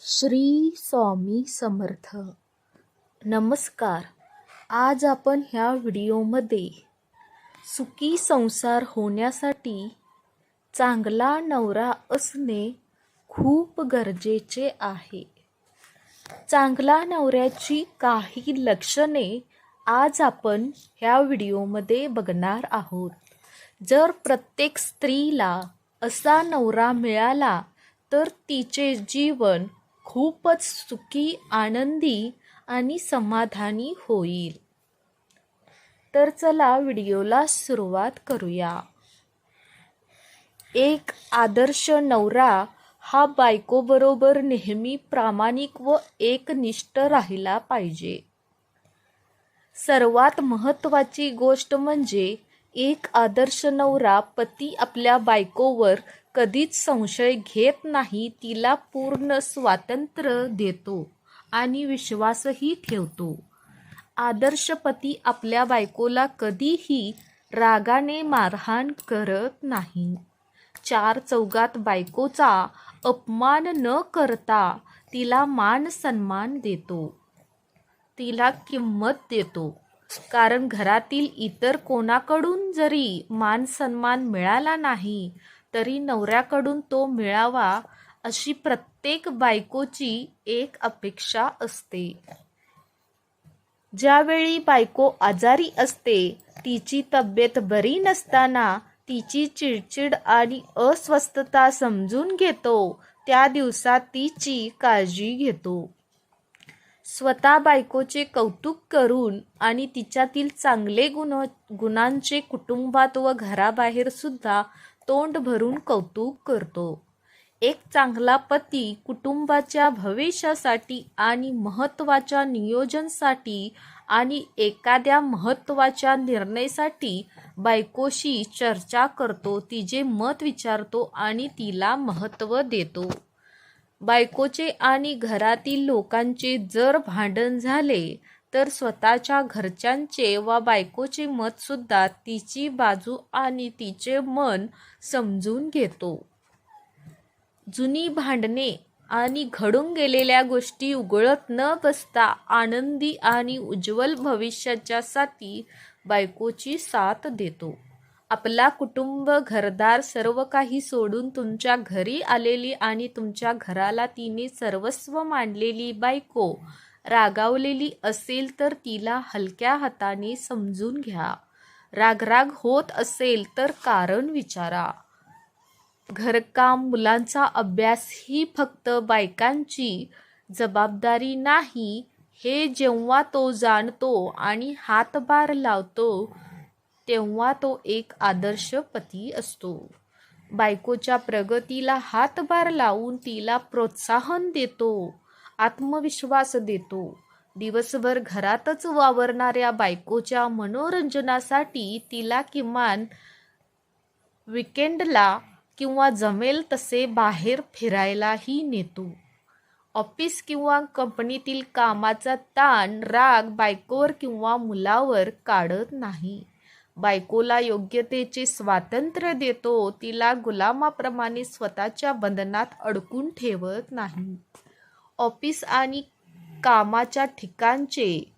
श्री स्वामी समर्थ. नमस्कार. आज आपण ह्या व्हिडिओमध्ये सुखी संसार होण्यासाठी चांगला नवरा असणे खूप गरजेचे आहे. चांगला नवऱ्याची काही लक्षणे आज आपण ह्या व्हिडिओमध्ये बघणार आहोत. जर प्रत्येक स्त्रीला असा नवरा मिळाला तर तिचे जीवन खूपच सुखी आनंदी आणि समाधानी होईल. तर चला व्हिडिओला सुरुवात करूया. एक आदर्श नवरा हा बायकोबरोबर नेहमी प्रामाणिक व एकनिष्ठ राहिला पाहिजे. सर्वात महत्त्वाची गोष्ट म्हणजे एक आदर्श नवरा पती आपल्या बायकोवर कधीच संशय घेत नाही तिला पूर्ण स्वातंत्र्य देतो आणि विश्वासही ठेवतो. आदर्श पती आपल्या बायकोला कधीही रागाने मारहाण करत नाही. चार चौघात बायकोचा अपमान न करता तिला मान सन्मान देतो. तिला किंमत देतो. कारण घरातील इतर कोणाकडून जरी मान सन्मान मिळाला नाही तरी नवऱ्याकडून तो मिळावा अशी प्रत्येक बायकोची एक अपेक्षा असते. ज्यावेळी बायको आजारी असते तिची तब्येत बरी नसताना तिची चिडचिड आणि अस्वस्थता समजून घेतो त्या दिवसात तिची काळजी घेतो. स्वतः बायकोचे कौतुक करून आणि तिच्यातील चांगले गुण गुणांचे कुटुंबात व घराबाहेर सुद्धा तोंड भरून कौतुक करतो. एक चांगला पती कुटुंबाच्या भविष्यासाठी आणि महत्त्वाच्या नियोजनसाठी आणि एखाद्या महत्त्वाच्या निर्णयासाठी बायकोशी चर्चा करतो तिचे मत विचारतो आणि तिला महत्त्व देतो. बायकोचे आणि घरातील लोकांचे जर भांडण झाले तर स्वतःच्या घरच्यांचे वा बायकोचे मतसुद्धा तिची बाजू आणि तिचे मन समजून घेतो. जुनी भांडणे आणि घडून गेलेल्या गोष्टी उघडत न बसता आनंदी आणि उज्ज्वल भविष्याच्यासाठी बायकोची साथ देतो. आपला कुटुंब घरदार सर्व काही सोडून तुमच्या घरी आलेली आणि तुमच्या घराला तिने सर्वस्व मांडलेली बायको रागावलेली असेल तर तिला हलक्या हाताने समजून घ्या. रागराग होत असेल तर कारण विचारा. घरकाम मुलांचा अभ्यास ही फक्त बायकांची जबाबदारी नाही. हे जेव्हा तो जाणतो आणि हातभार लावतो तेव्हा तो एक आदर्श पती असतो. बायकोच्या प्रगतीला हातभार लावून तिला प्रोत्साहन देतो आत्मविश्वास देतो. दिवसभर घरातच वावरणाऱ्या बायकोच्या मनोरंजनासाठी तिला किमान विकेंडला किंवा जमेल तसे बाहेर फिरायलाही नेतो. ऑफिस किंवा कंपनीतील कामाचा ताण राग बायकोवर किंवा मुलावर काढत नाही. बायकोला योग्यतेचे स्वातंत्र्य देतो तिला गुलामाप्रमाणे स्वतःच्या बंधनात अडकून ठेवत नाही. ऑफिस आणि कामाच्या ठिकाणचे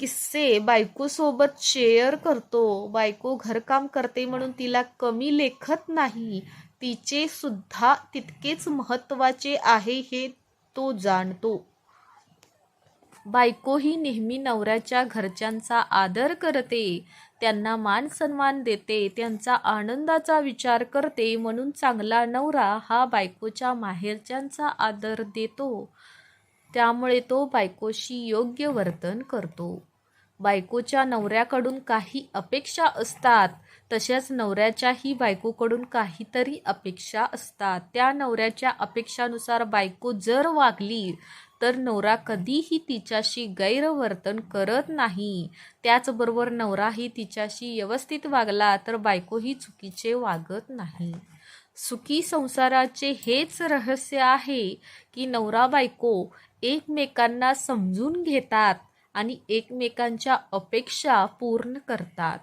किस्से बायकोसोबत शेअर करतो. बायको घरकाम करते म्हणून तिला कमी लेखत नाही. तिचे सुद्धा तितकेच महत्त्वाचे आहे हे तो जाणतो. बायको ही नेहमी नवऱ्याच्या घरच्यांचा आदर करते. त्यांना मान सन्मान देते त्यांचा आनंदाचा विचार करते म्हणून चांगला नवरा हा बायकोच्या माहेरच्यांचा आदर देतो. त्यामुळे तो बायकोशी योग्य वर्तन करतो. बायकोच्या नवऱ्याकडून काही अपेक्षा असतात तशाच नवऱ्याच्याही बायकोकडून काहीतरी अपेक्षा असतात. त्या नवऱ्याच्या अपेक्षानुसार बायको जर वागली तर नवरा कधीही तिच्याशी गैरवर्तन करत नाही. त्याचबरोबर नवराही तिच्याशी व्यवस्थित वागला तर बायकोही चुकीचे वागत नाही. सुखी संसाराचे हेच रहस्य आहे की नवरा बायको एकमेकांना समजून घेतात आणि एकमेकांच्या अपेक्षा पूर्ण करतात.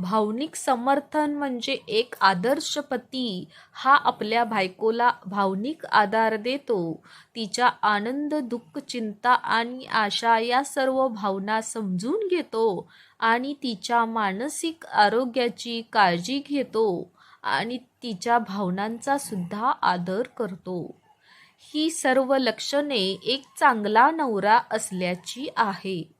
भावनिक समर्थन म्हणजे एक आदर्श पती हा आपल्या बायकोला भावनिक आधार देतो. तिच्या आनंद दुःख चिंता आणि आशा या सर्व भावना समजून घेतो आणि तिच्या मानसिक आरोग्याची काळजी घेतो आणि तिच्या भावनांचा सुद्धा आदर करतो. ही सर्व लक्षणे एक चांगला नवरा असल्याची आहे.